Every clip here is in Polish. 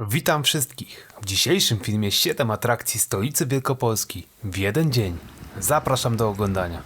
Witam wszystkich. W dzisiejszym filmie 7 atrakcji stolicy Wielkopolski w jeden dzień. Zapraszam do oglądania.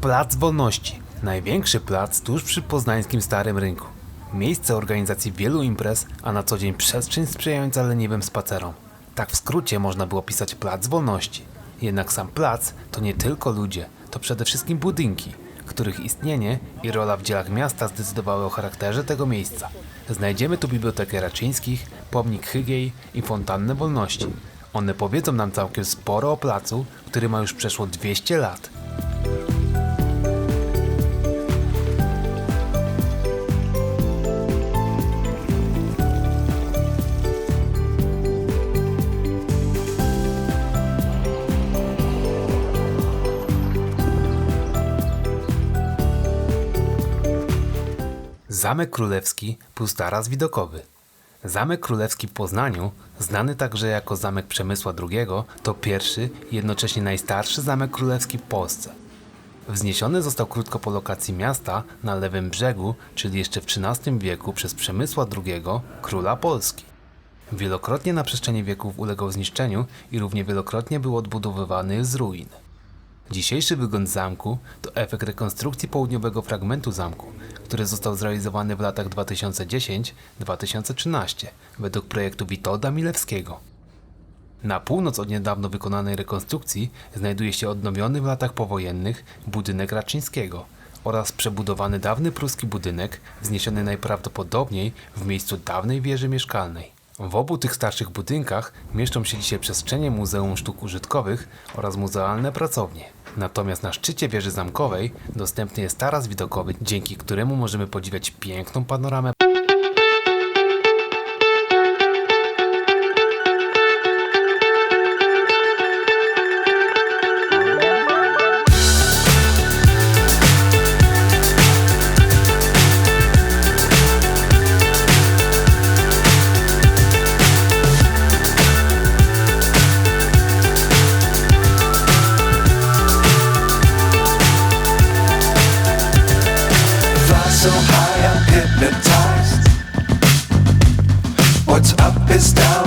Plac Wolności. Największy plac tuż przy poznańskim Starym Rynku. Miejsce organizacji wielu imprez, a na co dzień przestrzeń sprzyjająca leniwym spacerom. Tak w skrócie można by opisać Plac Wolności. Jednak sam plac to nie tylko ludzie, to przede wszystkim budynki, których istnienie i rola w dzielach miasta zdecydowały o charakterze tego miejsca. Znajdziemy tu Bibliotekę Raczyńskich, pomnik Hygiej i Fontannę Wolności. One powiedzą nam całkiem sporo o placu, który ma już przeszło 200 lat. Zamek Królewski plus taras widokowy. Zamek Królewski w Poznaniu, znany także jako Zamek Przemysła II, to pierwszy i jednocześnie najstarszy zamek królewski w Polsce. Wzniesiony został krótko po lokacji miasta na lewym brzegu, czyli jeszcze w XIII wieku przez Przemysła II, króla Polski. Wielokrotnie na przestrzeni wieków ulegał zniszczeniu i równie wielokrotnie był odbudowywany z ruin. Dzisiejszy wygląd zamku to efekt rekonstrukcji południowego fragmentu zamku, który został zrealizowany w latach 2010-2013 według projektu Witolda Milewskiego. Na północ od niedawno wykonanej rekonstrukcji znajduje się odnowiony w latach powojennych budynek Raczyńskiego oraz przebudowany dawny pruski budynek wzniesiony najprawdopodobniej w miejscu dawnej wieży mieszkalnej. W obu tych starszych budynkach mieszczą się dzisiaj przestrzenie Muzeum Sztuk Użytkowych oraz muzealne pracownie. Natomiast na szczycie wieży zamkowej dostępny jest taras widokowy, dzięki któremu możemy podziwiać piękną panoramę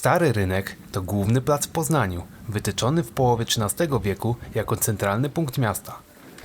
Stary Rynek to główny plac w Poznaniu, wytyczony w połowie XIII wieku jako centralny punkt miasta.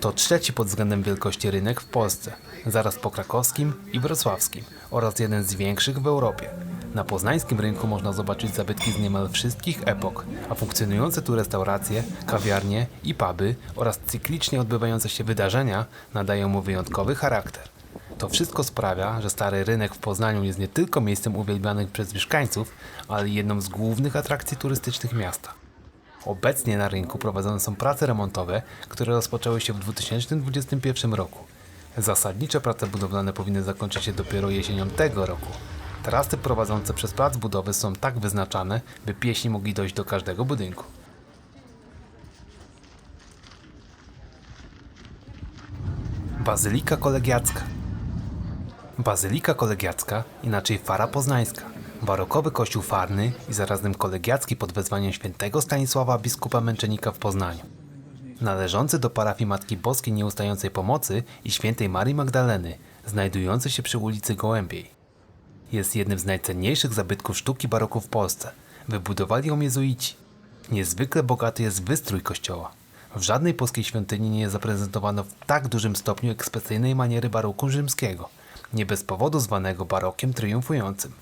To trzeci pod względem wielkości rynek w Polsce, zaraz po krakowskim i wrocławskim oraz jeden z większych w Europie. Na poznańskim rynku można zobaczyć zabytki z niemal wszystkich epok, a funkcjonujące tu restauracje, kawiarnie i puby oraz cyklicznie odbywające się wydarzenia nadają mu wyjątkowy charakter. To wszystko sprawia, że Stary Rynek w Poznaniu jest nie tylko miejscem uwielbianych przez mieszkańców, ale jedną z głównych atrakcji turystycznych miasta. Obecnie na rynku prowadzone są prace remontowe, które rozpoczęły się w 2021 roku. Zasadnicze prace budowlane powinny zakończyć się dopiero jesienią tego roku. Trasy prowadzące przez plac budowy są tak wyznaczane, by pieśni mogli dojść do każdego budynku. Bazylika Kolegiacka Bazylika Kolegiacka, inaczej Fara Poznańska. Barokowy kościół farny i zarazem kolegiacki pod wezwaniem świętego Stanisława biskupa męczennika w Poznaniu. należący do parafii Matki Boskiej Nieustającej Pomocy i Świętej Marii Magdaleny, znajdujący się przy ulicy Gołębiej. Jest jednym z najcenniejszych zabytków sztuki baroku w Polsce. Wybudowali ją jezuici. Niezwykle bogaty jest wystrój kościoła. W żadnej polskiej świątyni nie zaprezentowano w tak dużym stopniu ekspresyjnej maniery baroku rzymskiego, nie bez powodu zwanego barokiem triumfującym.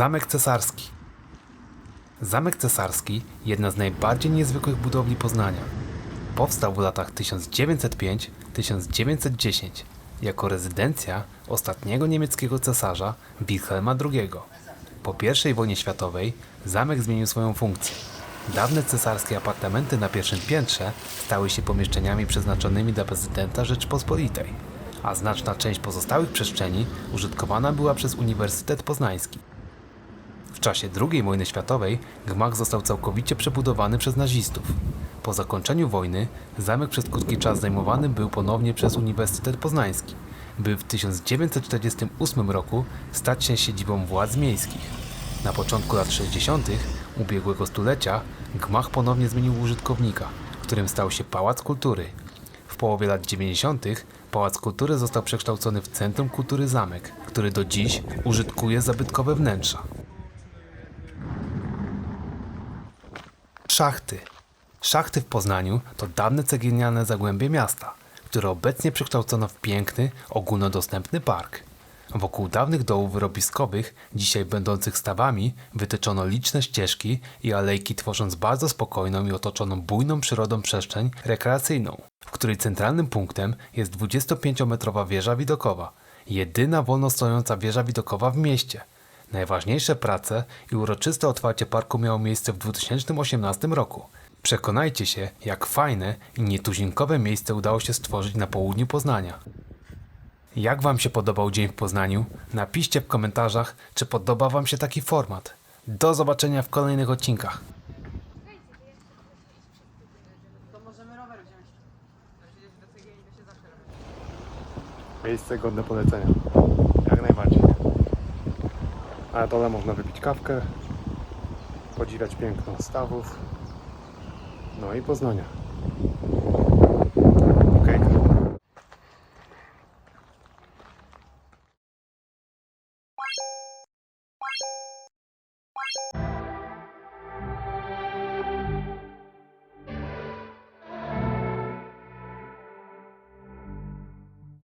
Zamek Cesarski Zamek Cesarski, jedna z najbardziej niezwykłych budowli Poznania. Powstał w latach 1905-1910 jako rezydencja ostatniego niemieckiego cesarza Wilhelma II. Po I wojnie światowej zamek zmienił swoją funkcję. Dawne cesarskie apartamenty na pierwszym piętrze stały się pomieszczeniami przeznaczonymi dla prezydenta Rzeczpospolitej, a znaczna część pozostałych przestrzeni użytkowana była przez Uniwersytet Poznański. W czasie II wojny światowej gmach został całkowicie przebudowany przez nazistów. Po zakończeniu wojny zamek przez krótki czas zajmowany był ponownie przez Uniwersytet Poznański, by w 1948 roku stać się siedzibą władz miejskich. Na początku lat 60. ubiegłego stulecia gmach ponownie zmienił użytkownika, którym stał się Pałac Kultury. W połowie lat 90. Pałac Kultury został przekształcony w Centrum Kultury Zamek, który do dziś użytkuje zabytkowe wnętrza. Szachty. Szachty w Poznaniu to dawne cegielniane zagłębie miasta, które obecnie przekształcono w piękny, ogólnodostępny park. Wokół dawnych dołów wyrobiskowych, dzisiaj będących stawami, wytyczono liczne ścieżki i alejki, tworząc bardzo spokojną i otoczoną bujną przyrodą przestrzeń rekreacyjną, w której centralnym punktem jest 25-metrowa wieża widokowa, jedyna wolno stojąca wieża widokowa w mieście. Najważniejsze prace i uroczyste otwarcie parku miało miejsce w 2018 roku. Przekonajcie się, jak fajne i nietuzinkowe miejsce udało się stworzyć na południu Poznania. Jak Wam się podobał dzień w Poznaniu? Napiszcie w komentarzach, czy podoba Wam się taki format. Do zobaczenia w kolejnych odcinkach. Miejsce godne polecenia. Jak najbardziej. Na dole można wypić kawkę, podziwiać piękno stawów, no i Poznania.